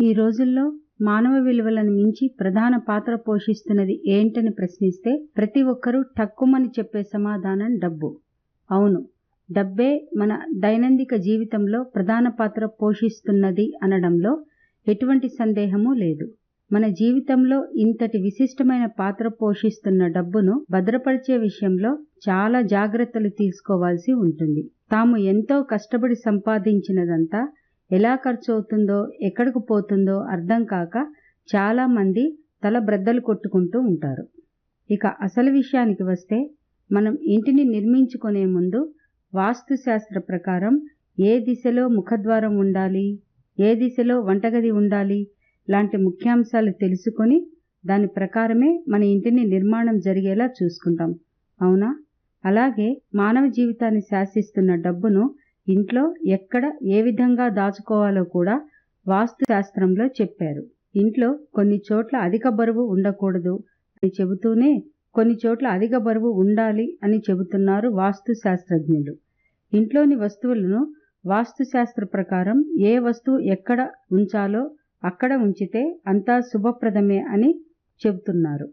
ఈ రోజుల్లో మానవ విలువలను మించి ప్రధాన పాత్ర పోషిస్తున్నది ఏంటని ప్రశ్నిస్తే ప్రతి ఒక్కరూ టక్కుమని చెప్పే సమాధానం డబ్బు. అవును డబ్బే మన దైనందిక జీవితంలో ప్రధాన పాత్ర పోషిస్తున్నది అనడంలో ఎటువంటి సందేహమూ లేదు. మన జీవితంలో ఇంతటి విశిష్టమైన పాత్ర పోషిస్తున్న డబ్బును భద్రపరిచే విషయంలో చాలా జాగ్రత్తలు తీసుకోవాల్సి ఉంటుంది. తాము ఎంతో కష్టపడి సంపాదించినదంతా ఎలా ఖర్చు అవుతుందో ఎక్కడికి పోతుందో అర్థం కాక చాలామంది తల బ్రద్దలు కొట్టుకుంటూ ఉంటారు. ఇక అసలు విషయానికి వస్తే మనం ఇంటిని నిర్మించుకునే ముందు వాస్తుశాస్త్ర ప్రకారం ఏ దిశలో ముఖద్వారం ఉండాలి ఏ దిశలో వంటగది ఉండాలి లాంటి ముఖ్యాంశాలు తెలుసుకొని దాని ప్రకారమే మన ఇంటిని నిర్మాణం జరిగేలా చూసుకుంటాం. అవునా? అలాగే మానవ జీవితాన్ని శాసిస్తున్న డబ్బును ఇంట్లో ఎక్కడ ఏ విధంగా దాచుకోవాలో కూడా వాస్తు శాస్త్రంలో చెప్పారు. ఇంట్లో కొన్ని చోట్ల అధిక బరువు ఉండకూడదు అని చెబుతూనే కొన్ని చోట్ల అధిక బరువు ఉండాలి అని చెబుతున్నారు వాస్తు శాస్త్రజ్ఞులు ఇంట్లోని వస్తువులను వాస్తుశాస్త్ర ప్రకారం ఏ వస్తువు ఎక్కడ ఉంచాలో అక్కడ ఉంచితే అంతా శుభప్రదమే అని చెబుతున్నారు.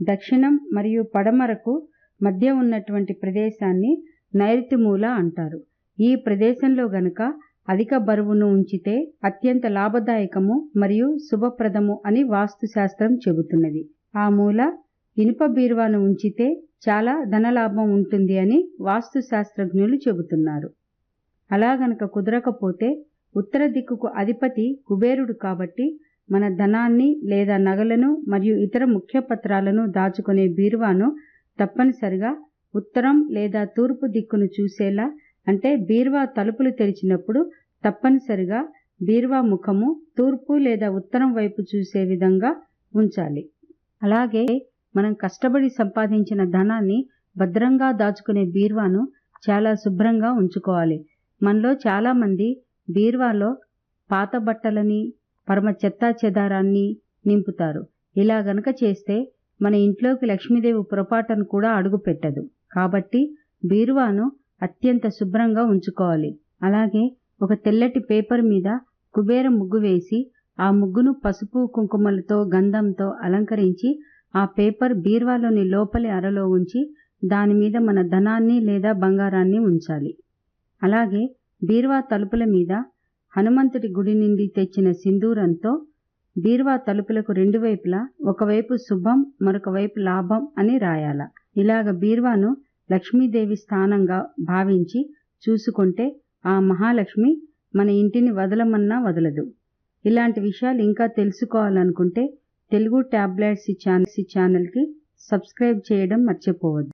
దక్షిణం మరియు పడమరకు మధ్య ఉన్నటువంటి ప్రదేశాన్ని నైరుతి మూల అంటారు. ఈ ప్రదేశంలో గనుక అధిక బరువును ఉంచితే అత్యంత లాభదాయకము మరియు శుభప్రదము అని వాస్తుశాస్త్రం చెబుతున్నది. ఆ మూల ఇనుప బీరువాను ఉంచితే చాలా ధనలాభం ఉంటుంది అని వాస్తు శాస్త్రజ్ఞులు చెబుతున్నారు. అలా గనక కుదరకపోతే ఉత్తర దిక్కుకు అధిపతి కుబేరుడు కాబట్టి మన ధనాన్ని లేదా నగలను మరియు ఇతర ముఖ్య పత్రాలను దాచుకునే బీరువాను తప్పనిసరిగా ఉత్తరం లేదా తూర్పు దిక్కును చూసేలా అంటే బీరువా తలుపులు తెరిచినప్పుడు తప్పనిసరిగా బీరువా ముఖము తూర్పు లేదా ఉత్తరం వైపు చూసే విధంగా ఉంచాలి. అలాగే మనం కష్టపడి సంపాదించిన ధనాన్ని భద్రంగా దాచుకునే బీరువాను చాలా శుభ్రంగా ఉంచుకోవాలి. మనలో చాలామంది బీర్వాలో పాత బట్టలని పరమ చెత్తా చెదారాన్ని నింపుతారు. ఇలా గనక చేస్తే మన ఇంట్లోకి లక్ష్మీదేవి పొరపాటును కూడా అడుగు పెట్టదు కాబట్టి బీరువాను అత్యంత శుభ్రంగా ఉంచుకోవాలి. అలాగే ఒక తెల్లటి పేపర్ మీద కుబేర ముగ్గు వేసి ఆ ముగ్గును పసుపు కుంకుమలతో గంధంతో అలంకరించి ఆ పేపర్ బీర్వాలోని లోపలి అరలో ఉంచి దాని మీద మన ధనాన్ని లేదా బంగారాన్ని ఉంచాలి. అలాగే బీర్వా తలుపుల మీద హనుమంతుడి గుడి నుండి తెచ్చిన సింధూరంతో బీర్వా తలుపులకు రెండు వైపులా ఒకవైపు శుభం మరొక వైపు లాభం అని రాయాల. ఇలాగ బీర్వాను లక్ష్మీదేవి స్థానంగా భావించి చూసుకుంటే ఆ మహాలక్ష్మి మన ఇంటిని వదలమన్నా వదలదు. ఇలాంటి విషయాలు ఇంకా తెలుసుకోవాలనుకుంటే తెలుగు ట్యాబ్లెట్స్ ఛానల్స్ ఛానల్కి సబ్స్క్రైబ్ చేయడం మర్చిపోవద్దు.